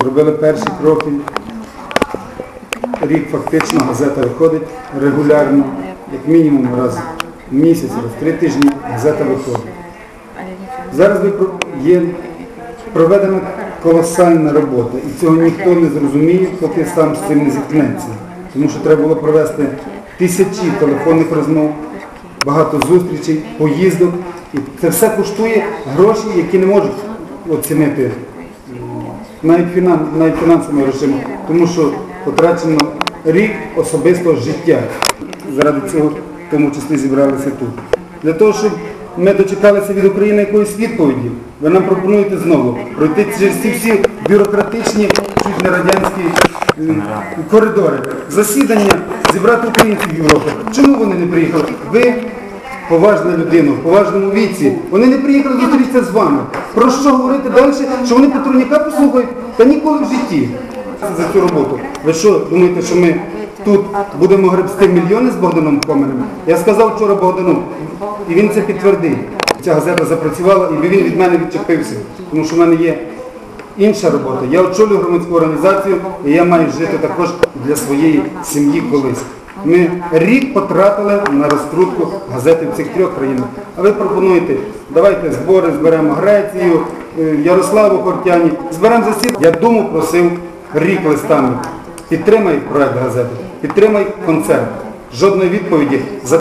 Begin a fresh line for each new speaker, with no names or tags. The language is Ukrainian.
зробили перші кроки. Рік фактично газета виходить регулярно, як мінімум раз в місяць, раз в три тижні газета виходить. Зараз є проведена колосальна робота, і цього ніхто не зрозуміє, поки сам з цим не зіткнеться. Тому що треба було провести тисячі телефонних розмов, багато зустрічей, поїздок. І це все коштує гроші, які не можуть оцінити навіть, фінан, навіть фінансовими грошима, тому що потрачено рік особистого життя. Заради цього в тому числі зібралися тут. Для того, щоб ми дочекалися від України якоїсь відповіді, ви нам пропонуєте знову пройти через ці всі бюрократичні, чуть не радянські коридори. Засідання, зібрати українців в Європі. Чому вони не приїхали? Ви поважна людина, в поважному віці. Вони не приїхали зустрітися з вами. Про що говорити далі? Що вони Петруняка послухають? Та ніколи в житті за цю роботу. Ви що, думаєте, що ми тут будемо гребсти мільйони з Богданом Коменем? Я сказав вчора Богдану, і він це підтвердив. Ця газета запрацювала, і він від мене відчепився, тому що в мене є інша робота. Я очолюю громадську організацію, і я маю жити також для своєї сім'ї колись. Ми рік потратили на розкрутку газети в цих трьох країнах. А ви пропонуєте, давайте збори зберемо Грецію, е, Ярославу Хортяні, зберемо засідання. Я думу просив рік листами. Підтримай проект газети, підтримай концерт. Жодної відповіді.